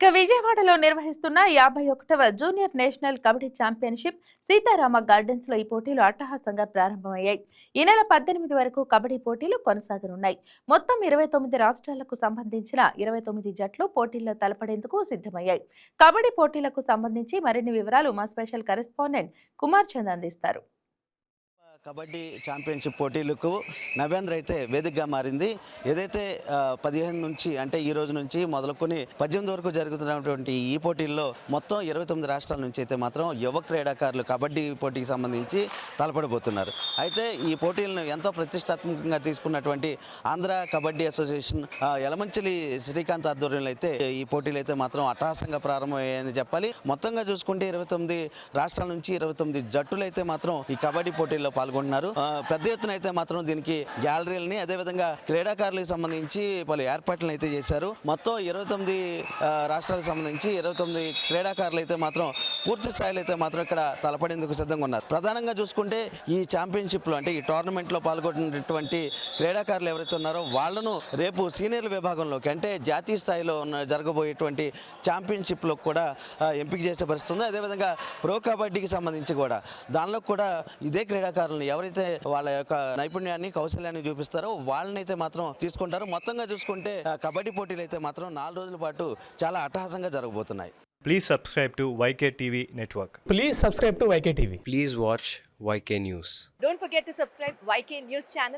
ఇక విజయవాడలో నిర్వహిస్తున్న యాభై ఒకటవ junior national kabaddi championship Seetharama గార్డెన్స్లో ఈ పోటీలు అట్టహాసంగా ప్రారంభమయ్యాయి. ఈ నెల పద్దెనిమిది వరకు కబడ్డీ పోటీలు కొనసాగనున్నాయి. మొత్తం ఇరవై తొమ్మిది రాష్ట్రాలకు సంబంధించిన ఇరవై తొమ్మిది జట్లు పోటీల్లో తలపడేందుకు సిద్ధమయ్యాయి. కబడ్డీ పోటీలకు సంబంధించి మరిన్ని వివరాలు మా స్పెషల్ కరెస్పాండెంట్ కుమార్ చంద్ అందిస్తారు. కబడ్డీ ఛాంపియన్షిప్ పోటీలకు నవేంద్ర అయితే వేదికగా మారింది. ఏదైతే పదిహేను నుంచి అంటే ఈ రోజు నుంచి మొదలుకొని పద్దెనిమిది వరకు జరుగుతున్నటువంటి ఈ పోటీల్లో మొత్తం ఇరవై తొమ్మిది రాష్ట్రాల నుంచి అయితే మాత్రం యువ క్రీడాకారులు కబడ్డీ పోటీకి సంబంధించి తలపడబోతున్నారు అయితే ఈ పోటీలను ఎంతో ప్రతిష్టాత్మకంగా తీసుకున్నటువంటి ఆంధ్ర కబడ్డీ అసోసియేషన్ యలమంచిలి శ్రీకాంత్ ఆధ్వర్యంలో అయితే ఈ పోటీలు అయితే మాత్రం అట్టహాసంగా ప్రారంభమయ్యాయని చెప్పాలి. మొత్తంగా చూసుకుంటే ఇరవై తొమ్మిది రాష్ట్రాల నుంచి ఇరవై తొమ్మిది జట్టులు అయితే మాత్రం ఈ కబడ్డీ పోటీల్లో పాల్గొంటున్నారు పెద్ద ఎత్తున అయితే మాత్రం దీనికి గ్యాలరీలని అదేవిధంగా క్రీడాకారులకు సంబంధించి పలు ఏర్పాట్లను అయితే చేశారు. మొత్తం ఇరవై తొమ్మిది రాష్ట్రాలకు సంబంధించి ఇరవై తొమ్మిది క్రీడాకారులు అయితే మాత్రం పూర్తి స్థాయిలో అయితే మాత్రం ఇక్కడ తలపడేందుకు సిద్ధంగా ఉన్నారు. ప్రధానంగా చూసుకుంటే ఈ ఛాంపియన్షిప్లో అంటే ఈ టోర్నమెంట్లో పాల్గొన్నటువంటి క్రీడాకారులు ఎవరైతే ఉన్నారో వాళ్ళను రేపు సీనియర్ విభాగంలోకి అంటే జాతీయ స్థాయిలో ఉన్న జరగబోయేటువంటి ఛాంపియన్షిప్లో కూడా ఎంపిక చేసే పరిస్థితుంది అదేవిధంగా ప్రో కబడ్డీకి సంబంధించి కూడా దానిలో కూడా ఇదే క్రీడాకారులు వాళ్ళని ఎవరైతే వాళ్ళ యొక్క నైపుణ్యాన్ని కౌశల్యాన్ని చూపిస్తారో వాళ్ళని అయితే మాత్రం తీసుకుంటారు. మొత్తంగా చూసుకుంటే కబడ్డీ పోటీలు అయితే మాత్రం నాలుగు రోజుల పాటు చాలా అట్టహాసంగా జరగబోతున్నాయి. Please subscribe to YK TV network please subscribe to YK TV please watch YK news don't forget to subscribe YK news channel